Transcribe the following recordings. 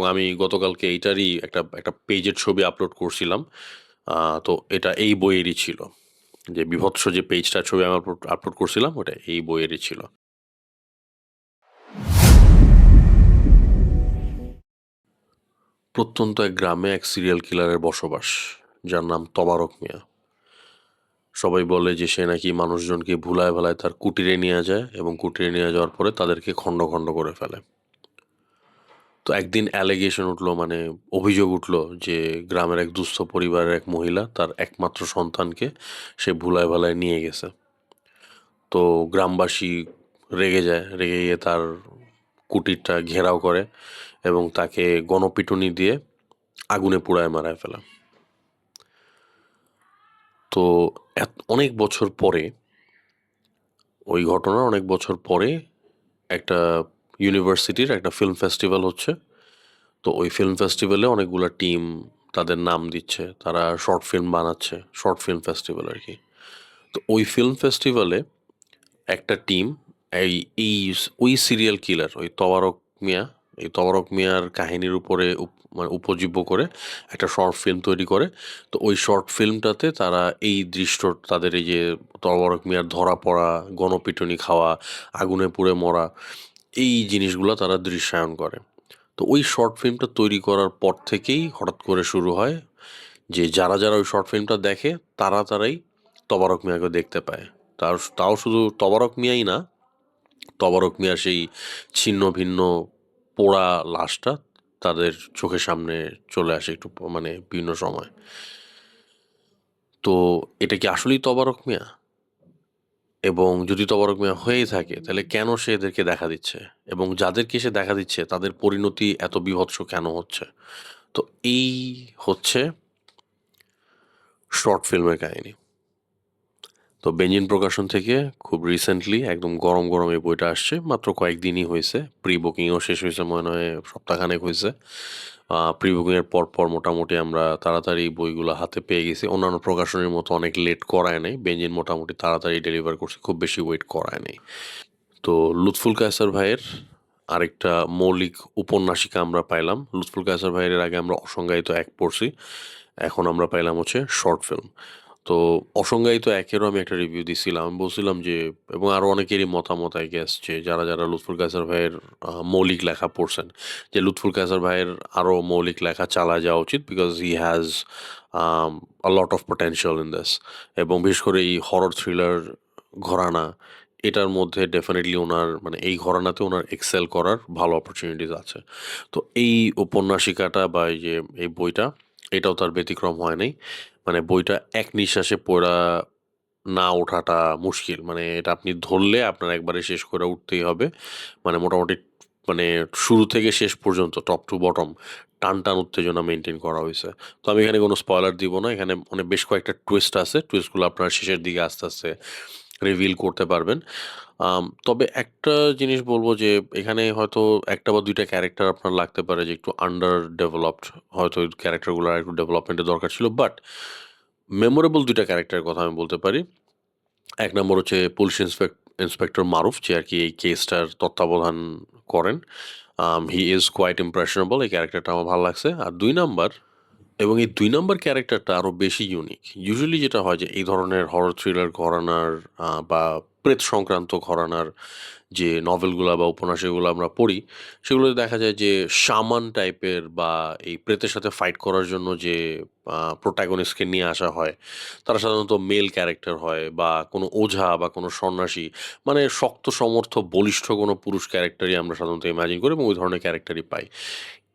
এবং আমি গতকালকে এইটারই একটা একটা পেজের ছবি আপলোড করছিলাম। তো এটা এই বইয়েরই ছিল। যে বিভৎস যে পেজটার ছবি আমি আপলোড করছিলাম, ওটা এই বইয়েরই ছিল। প্রত্যন্ত এক গ্রামে এক সিরিয়াল কিলারের বসবাস, যার নাম তবারক মিয়া। সবাই বলে যে সে নাকি মানুষজনকে ভুলায় ভালায় তার কুটিরে নিয়ে যায় এবং কুটিরে নিয়ে যাওয়ার পরে তাদেরকে খণ্ড খণ্ড করে ফেলে। তো একদিন অ্যালিগেশন উঠল মানে অভিযোগ উঠল যে গ্রামের এক দুস্থ পরিবারের এক মহিলা তার একমাত্র সন্তানকে সে ভুলায় ভালায় নিয়ে গেছে। তো গ্রামবাসী রেগে যায়, রেগে গিয়ে তার কুটিরটা ঘেরাও করে এবং তাকে গণপিটুনি দিয়ে আগুনে পুড়ায়, মারায় ফেলে। তো অনেক বছর পরে, ওই ঘটনার অনেক বছর পরে একটা ইউনিভার্সিটির একটা ফিল্ম ফেস্টিভ্যাল হচ্ছে। তো ওই ফিল্ম ফেস্টিভ্যালে অনেকগুলো টিম তাদের নাম দিচ্ছে, তারা শর্ট ফিল্ম বানাচ্ছে শর্ট ফিল্ম ফেস্টিভ্যাল আর কি তো ওই ফিল্ম ফেস্টিভ্যালে একটা টিম এই এই, ওই সিরিয়াল কিলার ওই তবারক মিয়া, এই তবারক মিয়ার কাহিনীর উপরে উপ- মানে উপজীব্য করে একটা শর্ট ফিল্ম তৈরি করে। তো ওই শর্ট ফিল্মটাতে তারা এই দৃশ্য তাদের এই যে তবারক মিয়ার ধরা পড়া, গণপিটুনি খাওয়া, আগুনে পুড়ে মরা এই জিনিসগুলো তারা দৃশ্যায়ন করে। তো ওই শর্ট ফিল্মটা তৈরি করার পর থেকেই হঠাৎ করে শুরু হয় যে যারা যারা ওই শর্ট ফিল্মটা দেখে, তারা তারাই তবারক মিয়াকে দেখতে পায়। তার তাও শুধু তবারক মিয়াই না, তবারক মিয়ার সেই ছিন্ন ভিন্ন পোড়া লাশটা তাদের চোখের সামনে চলে আসে একটু মানে বিভিন্ন সময়। তো এটা কি আসলেই তবারক মিয়া? এবং যদি তবারক মিয়া হয়েই থাকে, তাহলে কেন সে এদেরকে দেখা দিচ্ছে? এবং যাদেরকে সে দেখা দিচ্ছে, তাদের পরিণতি এত বিভৎস কেন হচ্ছে? তো এই হচ্ছে শর্ট ফিল্মের কাহিনী। তো বেঞ্জিন প্রকাশন থেকে খুব রিসেন্টলি একদম গরম গরম এই বইটা আসছে, মাত্র কয়েকদিনই হয়েছে প্রি বুকিংও শেষ হয়েছে মনে হয়, সপ্তাহখানেক হয়েছে। প্রি বুকিংয়ের পর পর মোটামুটি আমরা তাড়াতাড়ি বইগুলো হাতে পেয়ে গেছি। অন্যান্য প্রকাশনের মতো অনেক লেট করায় নেই। বেঞ্জিন মোটামুটি তাড়াতাড়ি ডেলিভার করছে, খুব বেশি ওয়েট করায় নেই। তো লুৎফুল কায়সার ভাইয়ের আরেকটা মৌলিক উপন্যাসিকা আমরা পাইলাম। লুৎফুল কায়সার ভাইয়ের আগে আমরা অসংজ্ঞায়িত এক পড়ছি। এখন আমরা পাইলাম হচ্ছে শর্ট ফিল্ম। তো অসংজ্ঞায়িত একেরও আমি একটা রিভিউ দিছিলাম। আমি বলছিলাম যে, এবং আরও অনেকেরই মতামত আই যে যারা যারা লুৎফুল কায়সার ভাইয়ের মৌলিক লেখা পড়ছেন, যে লুৎফুল কায়সার ভাইয়ের আরও মৌলিক লেখা চালা যাওয়া উচিত because he has a lot of potential in this এবং বিশেষ করে এই হরর থ্রিলার ঘরানা, এটার মধ্যে ডেফিনেটলি ওনার মানে এই ঘরানাতে ওনার এক্সেল করার ভালো অপরচুনিটিস আছে। তো এই উপন্যাসিকাটা বা এই যে, এই বইটা, এটাও তার ব্যতিক্রম হয় নাই। মানে বইটা এক নিঃশ্বাসে পড়া না ওঠাটা মুশকিল। মানে এটা আপনি ধরলে আপনার একবারে শেষ করে উঠতেই হবে। মানে মোটামুটি মানে শুরু থেকে শেষ পর্যন্ত টপ টু বটম টান টান উত্তেজনা মেনটেন করা হয়েছে। তো আমি এখানে কোনো স্পয়লার দিব না। এখানে মানে বেশ কয়েকটা টুইস্ট আছে। টুইস্টগুলো আপনার শেষের দিকে আস্তে আস্তে রিভিল করতে পারবেন। তবে একটা জিনিস বলব যে, এখানে হয়তো একটা বা দুইটা ক্যারেক্টার আপনার লাগতে পারে যে, একটু আন্ডার ডেভেলপড হয়তো ওই ক্যারেক্টারগুলো একটু ডেভেলপমেন্টের দরকার ছিল বাট মেমোরেবল দুইটা ক্যারেক্টারের কথা আমি বলতে পারি। এক নম্বর হচ্ছে পুলিশ ইন্সপেক্ট ইন্সপেক্টর মারুফ, যে আর কি এই কেসটার তত্ত্বাবধান করেন। হি ইজ কোয়াইট ইমপ্রেশনেবল এই ক্যারেক্টারটা আমার ভালো লাগছে। আর দুই নাম্বার এবং এই দুই নম্বর ক্যারেক্টারটা আরও বেশি ইউনিক ইউজুয়ালি যেটা হয় যে এই ধরনের হরর থ্রিলার ঘরানার বা প্রেত সংক্রান্ত ঘরানার যে নভেলগুলো বা উপন্যাসগুলো আমরা পড়ি, সেগুলোতে দেখা যায় যে সামান টাইপের বা এই প্রেতের সাথে ফাইট করার জন্য যে প্রোটাগনিস্টকে নিয়ে আসা হয়, তারা সাধারণত মেল ক্যারেক্টার হয় বা কোনো ওঝা বা কোনো সন্ন্যাসী মানে শক্ত, সমর্থ, বলিষ্ঠ কোনো পুরুষ ক্যারেক্টারই আমরা সাধারণত ইমাজিন করি এবং ওই ধরনের ক্যারেক্টারই পাই।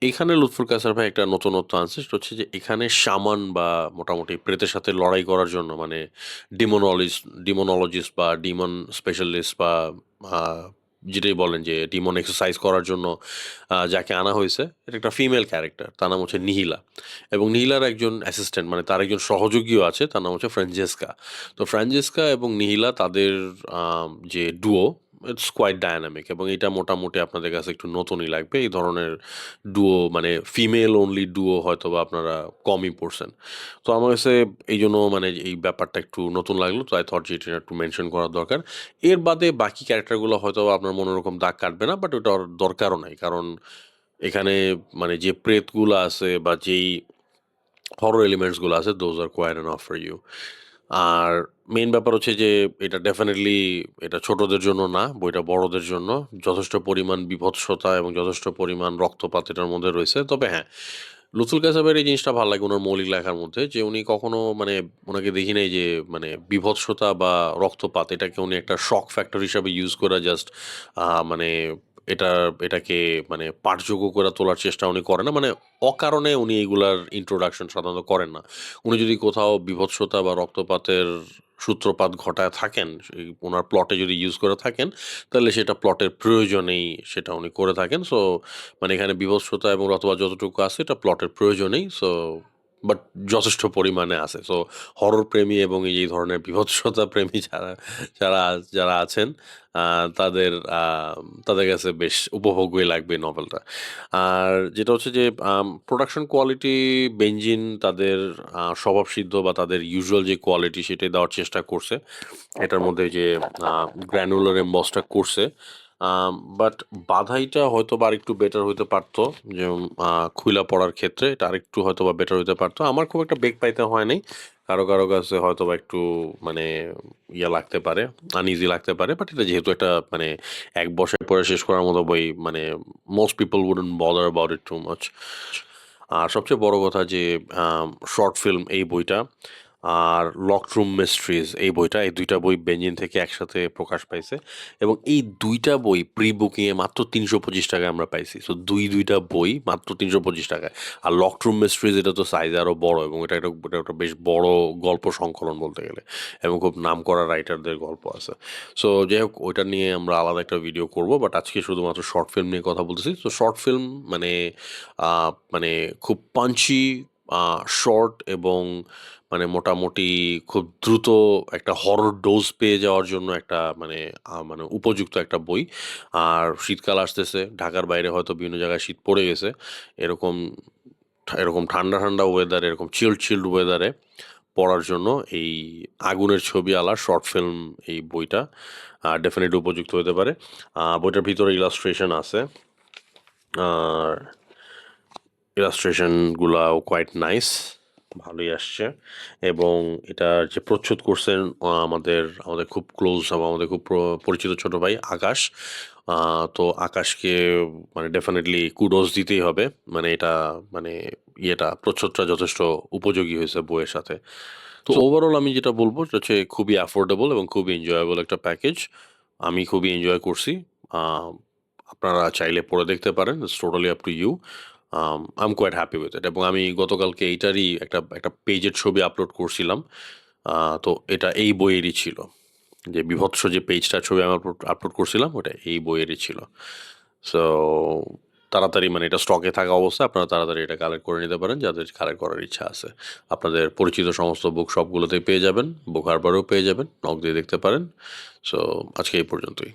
এখানে লুৎফুল কাসার ভাই একটা নতুনত্ব আনছে, সেটা হচ্ছে যে এখানে সামান বা মোটামুটি প্রেতের সাথে লড়াই করার জন্য মানে ডিমোনলজিস্ট ডিমোনোলজিস্ট বা ডিমন স্পেশালিস্ট বা যেটাই বলেন যে ডিমন এক্সারসাইজ করার জন্য যাকে আনা হয়েছে এটা একটা ফিমেল ক্যারেক্টার, তার নাম হচ্ছে নিহিলা। এবং নিহিলার একজন অ্যাসিস্ট্যান্ট মানে তার একজন সহযোগীও আছে, তার নাম হচ্ছে ফ্রাঞ্জেস্কা। তো ফ্রাঞ্জেস্কা এবং নিহিলা তাদের যে ডুও ইটস কোয়াইট ডায়নামিক এবং এটা মোটামুটি আপনাদের কাছে একটু নতুনই লাগবে। এই ধরনের ডুও মানে ফিমেল অনলি ডুও হয়তো বা আপনারা কমই পড়ছেন। তো আমার কাছে এই জন্য মানে এই ব্যাপারটা একটু নতুন লাগল, তো আই থট যে এটা একটু মেনশন করার দরকার। এর বাদে বাকি ক্যারেক্টারগুলো হয়তো আপনার মনোরকম দাগ কাটবে না বাট ওটা দরকারও নাই। কারণ এখানে মানে যে প্রেতগুলো আছে বা যেই হরর এলিমেন্টসগুলো আছে those are quite enough for you R main ব্যাপার হচ্ছে যে, এটা ডেফিনেটলি এটা ছোটদের জন্য না, বইটা বড়দের জন্য। যথেষ্ট পরিমাণ বিভৎসতা এবং যথেষ্ট পরিমাণ রক্তপাত এটার মধ্যে রয়েছে। তবে হ্যাঁ লুথুল কাসাবের এই জিনিসটা ভালো লাগে ওনার মৌলিক লেখার মধ্যে, যে উনি কখনো মানে ওনাকে দেখি নাই যে মানে বিভৎসতা বা রক্তপাত এটাকে উনি একটা শক ফ্যাক্টর হিসাবে ইউজ করে জাস্ট মানে এটা, এটাকে মানে পাঠযোগ্য করে তোলার চেষ্টা উনি করেন না। মানে অকারণে উনি এগুলার ইন্ট্রোডাকশন সাধারণত করেন না। উনি যদি কোথাও বিভৎসতা বা রক্তপাতের সূত্রপাত ঘটায় থাকেন ওনার প্লটে যদি ইউজ করে থাকেন, তাহলে সেটা প্লটের প্রয়োজনেই সেটা উনি করে থাকেন। সো মানে এখানে বিভৎসতা এবং রক্তপাত যতটুকু আছে, এটা প্লটের প্রয়োজনেই। সো বাট যথেষ্ট পরিমাণে আছে। সো হরর প্রেমী এবং এই ধরনের বিভৎসতা প্রেমী যারা যারা যারা আছেন তাদের তাদের কাছে বেশ উপভোগ্যই লাগবে নভেলটা আর যেটা হচ্ছে যে প্রোডাকশন কোয়ালিটি বেঞ্জিন তাদের স্বভাবসিদ্ধ বা তাদের ইউজুয়াল যে কোয়ালিটি সেটাই দেওয়ার চেষ্টা করছে। এটার মধ্যে যে গ্র্যানুলার এম্বসটা করছে বাট বাধাইটা হয়তো বা আরেকটু বেটার হইতে পারতো, যে খুইলা পড়ার ক্ষেত্রে এটা আরেকটু হয়তো বা বেটার হইতে পারতো। আমার খুব একটা বেগ পাইতে হয় নাই। কারও কারও কাছে হয়তো বা একটু মানে ইয়ে লাগতে পারে আনইজি লাগতে পারে বাট এটা যেহেতু একটা মানে এক বছর পরে শেষ করার মতো বই মানে most people wouldn't bother about it too much আর সবচেয়ে বড় কথা যে শর্ট ফিল্ম এই বইটা আর লকরুম মিস্ট্রিজ এই বইটা, এই দুইটা বই বেঞ্জিন থেকে একসাথে প্রকাশ পাইছে। এবং এই দুইটা বই প্রি বুকিংয়ে মাত্র তিনশো পঁচিশ টাকায় আমরা পাইছি। সো দুই দুইটা বই মাত্র তিনশো পঁচিশ টাকায়। আর লকরুম মিস্ট্রিজ এটা তো সাইজ আরও বড় এবং এটা একটা এটা একটা বেশ বড় গল্প সংকলন বলতে গেলে। এবং খুব নাম করা রাইটারদের গল্প আছে। সো যাই হোক, ওইটা নিয়ে আমরা আলাদা একটা ভিডিও করব বাট আজকে শুধুমাত্র শর্ট ফিল্ম নিয়ে কথা বলতেছি। তো শর্ট ফিল্ম মানে মানে খুব পাঞ্চি শর্ট এবং মানে মোটামুটি খুব দ্রুত একটা হরর ডোজ পেয়ে যাওয়ার জন্য একটা মানে মানে উপযুক্ত একটা বই। আর শীতকাল আসতেছে, ঢাকার বাইরে হয়তো বিভিন্ন জায়গায় শীত পড়ে গেছে। এরকম এরকম ঠান্ডা ঠান্ডা ওয়েদারে এরকম চিল্ড চিল্ড ওয়েদারে পড়ার জন্য এই আগুনের ছবি আলা শর্ট ফিল্ম এই বইটা ডেফিনেটলি উপযুক্ত হতে পারে। বইটার ভিতরে ইলাস্ট্রেশন আছে। আর ইলাস্ট্রেশনগুলাও কোয়াইট নাইস ভালোই আসছে। এবং এটার যে প্রচ্ছদ করছেন আমাদের আমাদের খুব ক্লোজ আমাদের খুব প্র- পরিচিত ছোট ভাই আকাশ। তো আকাশকে মানে ডেফিনেটলি কুডোজ দিতেই হবে। মানে এটা মানে ইয়েটা প্রচ্ছদটা যথেষ্ট উপযোগী হয়েছে বইয়ের সাথে। তো ওভারঅল আমি যেটা বলব সেটা হচ্ছে খুবই অ্যাফোর্ডেবল এবং খুবই এনজয়েবল একটা প্যাকেজ আমি খুবই এনজয় করছি। আপনারা চাইলে পড়ে দেখতে পারেন it's totally up to you I am quite happy with it এবং আমি গতকালকে এইটারই একটা একটা পেজের ছবি আপলোড করছিলাম। তো এটা এই বইয়েরই ছিল। যে বিভৎস যে পেজটার ছবি আমি আপলোড করছিলাম, ওটা এই বইয়েরই ছিল। সো তাড়াতাড়ি মানে এটা স্টকে থাকা অবস্থায় আপনারা তাড়াতাড়ি এটা কালেক্ট করে নিতে পারেন, যাদের কালেক্ট করার ইচ্ছা আছে। আপনাদের পরিচিত সমস্ত বুক শপগুলোতেই পেয়ে যাবেন বুক হারবারেও পেয়ে যাবেন নক দিয়ে দেখতে পারেন। সো আজকে এই পর্যন্তই।